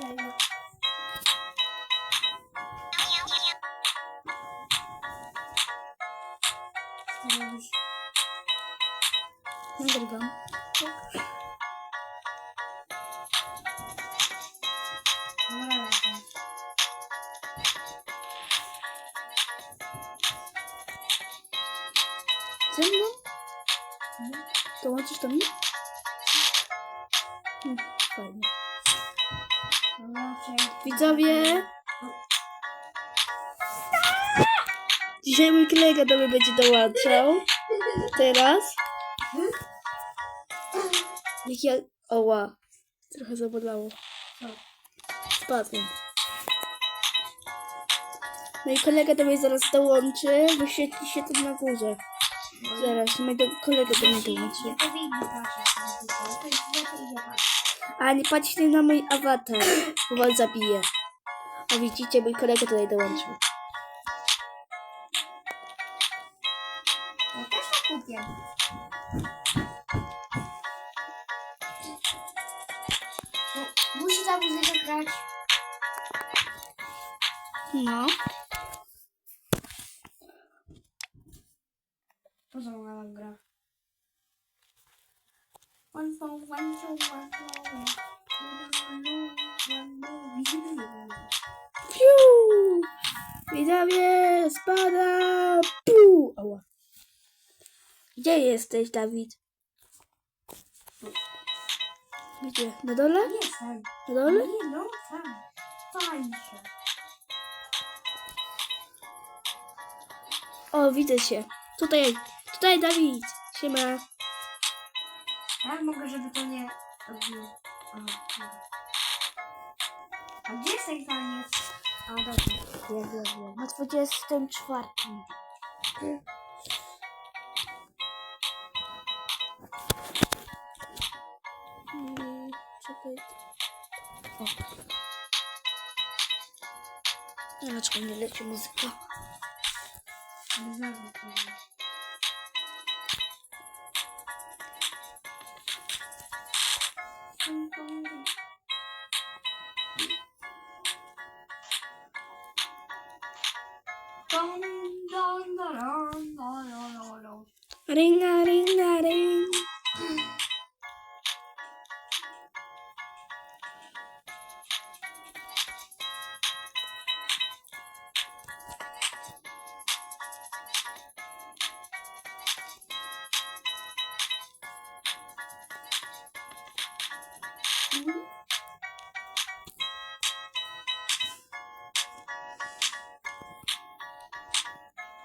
Nerede bu? Sen mi? Domates de mi? Hı, fayda. Widzowie! Dzisiaj mój kolega do mnie będzie dołączał. Teraz. Jak ja... Oła. Trochę zabolało. Spadłem. Mój kolega do mnie zaraz dołączy. Wyświetli się tu na górze. Zaraz, mój do, kolega do mnie dołączy. A nie patrzcie na mój awatar, bo was zabiję. A widzicie, mój kolega tutaj dołączył. Ja też to kupię. No, musi ta muzyka grać. No. Piu! Widzowie, spada! Piu! Ała. Gdzie jesteś, Dawid? Gdzie? Na dole? Jestem. Na dole? Nie no, tam. Tańsze. O, widzę cię. Tutaj, tutaj, Dawid. Siema. Ja mogę, żeby to nie robiło. Aha. A gdzie jest ten taniec? A dobra. Wiem, wiem, wiem. Na 24. Mm, Czekaj. O. Dlaczego nie leci muzyka? Nie znam tego. Dun, dun. Ring a ring a ring.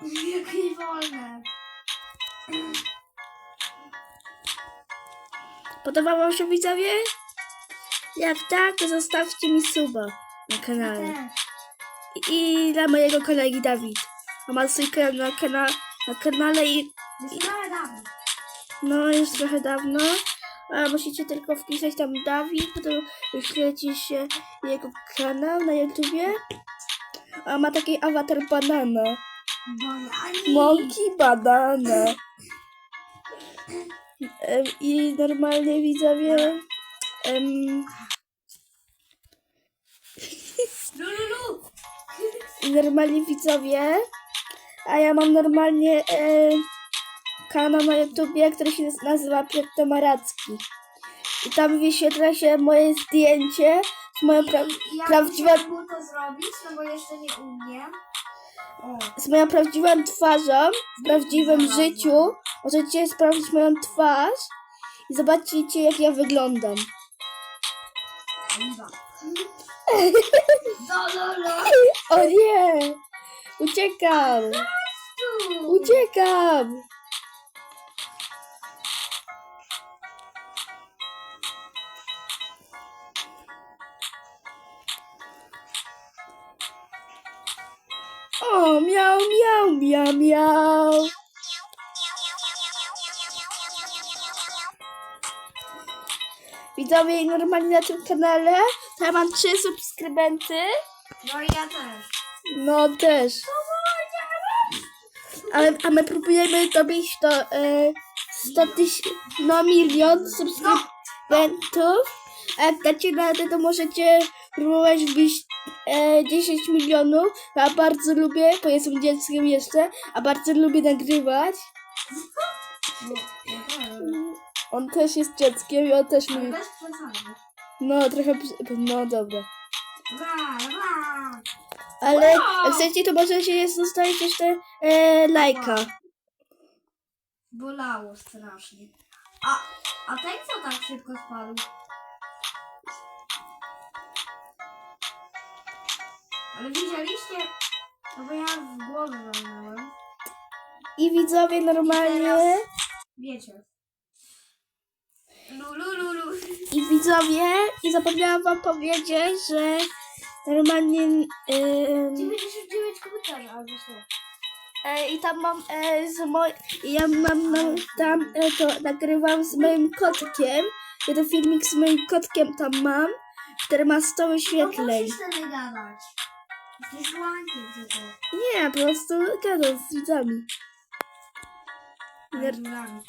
Jak Podobał wam się widzowie? Jak tak, to zostawcie mi suba na kanale. I dla mojego kolegi Dawid. On ma swój kanał na, kana na kanale i no już trochę dawno. A musicie tylko wpisać tam Dawid, potem wyświeci się jego kanał na YouTubie. A ma taki awatar banana. Monkey banana. I normalnie widzowie. I normalnie widzowie. A ja mam normalnie e, kanał na YouTubie, który się nazywa Piotr Maracki. I tam wyświetla się moje zdjęcie z moją, pra- Ja prawdziwą, mu to zrobić, no bo jeszcze nie umiem. Z moją prawdziwą twarzą, w prawdziwym życiu. Możecie sprawdzić moją twarz i zobaczycie jak ja wyglądam. O nie! Uciekam! Uciekam! O, miał, miał, miał, miał. Widzowie, normalnie na tym kanale ja mam trzy subskrybenty. No i ja też. No też. Ale, a my próbujemy dobić do e, 100 tysięcy, no milion subskrybentów. A jak dacie radę, to możecie próbować wbić e, 10 milionów. Ja bardzo lubię, bo jestem dzieckiem jeszcze, a bardzo lubię nagrywać. On też jest dzieckiem i on też bez przesady. No, trochę. No dobra. Bra, bra. Ale Wow! chcecie, to możecie jest zostawić jeszcze e, lajka. Bolało strasznie. A, a ten co tak szybko spadł? Ale widzieliście? No bo ja w głowę walnąłem. I widzowie normalnie. Wiecie. Lulu, lulu. I widzowie, i zapomniałam wam powiedzieć, że normalnie. em, 99 komentarzy albo co? E, I tam mam e, z moj... Ja mam, mam tam e, to nagrywam z moim kotkiem. To filmik z moim kotkiem tam mam, który ma 100 No wyświetleń. musisz wtedy gadać. Nie, po prostu gadam z widzami. Żurami.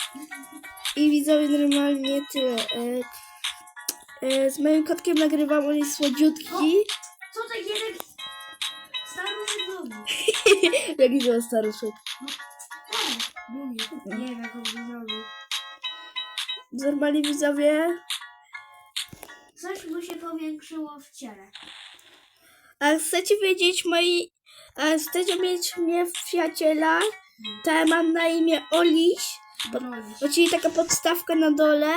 I widzowie normalnie tyle. E, e, z moim kotkiem nagrywam, on jest słodziutki. Co tak jeden staruszek zrobił? Jaki to staruszek. Ten, mówi. Nie wiem jak on to zrobił. Normalnie widzowie. Coś mu się powiększyło w ciele. A chcecie wiedzieć moi... A chcecie mieć mnie w przyjaciela? To ja mam na imię Oliś. Brolisz. Bo czyli taka podstawka na dole.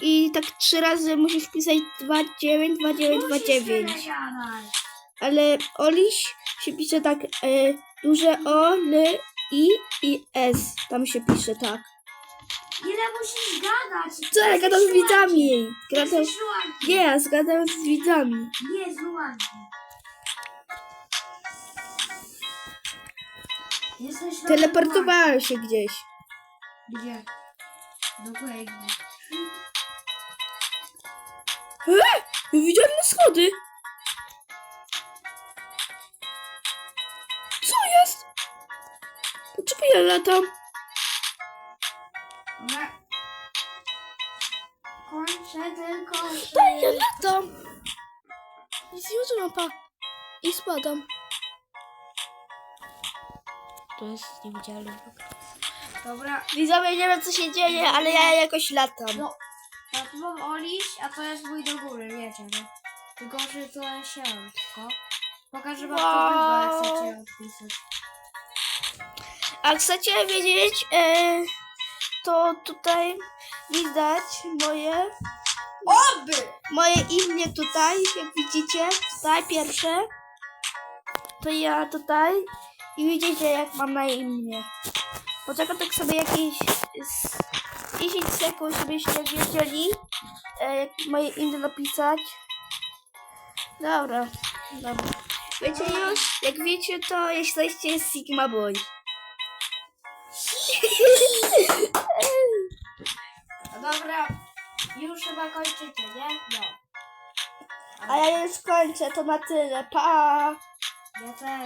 I tak trzy razy musisz pisać 29, 29, Musisz 29. tyle gadać. Ale Oliś się pisze tak e, duże O, L, I i S. Tam się pisze tak. Ile musisz gadać? Co ja gadam z widzami? Gadam... Nie, ja zgadam z widzami. Nie, z Jesteś Teleportowałem się gdzieś. łankiem. Gdzie? Do kolegi. E, widziałem na schody. Co jest? Dlaczego ja latam? Dobra. Kończę tylko, Daj, ja latam. Nic nie używam, pa. I spadam. To jest niewidzialny Dobra. Widzowie, nie wiem co się dzieje, ale ja jakoś latam. No, ja tu mam Oliś, a to jest mój do góry, wiecie, nie? Tylko, że to jest sianko. Pokażę wam Wow. to jak chcecie odpisać. A chcecie wiedzieć, e, to tutaj widać moje, Oby! moje imię tutaj, jak widzicie, tutaj pierwsze. To ja tutaj i widzicie jak mam na imię. Poczekam tak sobie jakieś z 10 sekund, żebyście wiedzieli, e, jak moje imię napisać. Dobra, dobra. Wiecie już, jak wiecie to jesteście Sigma Boy. No dobra, już chyba kończycie, nie? No. A ja już kończę, to na tyle. Pa! Ja też.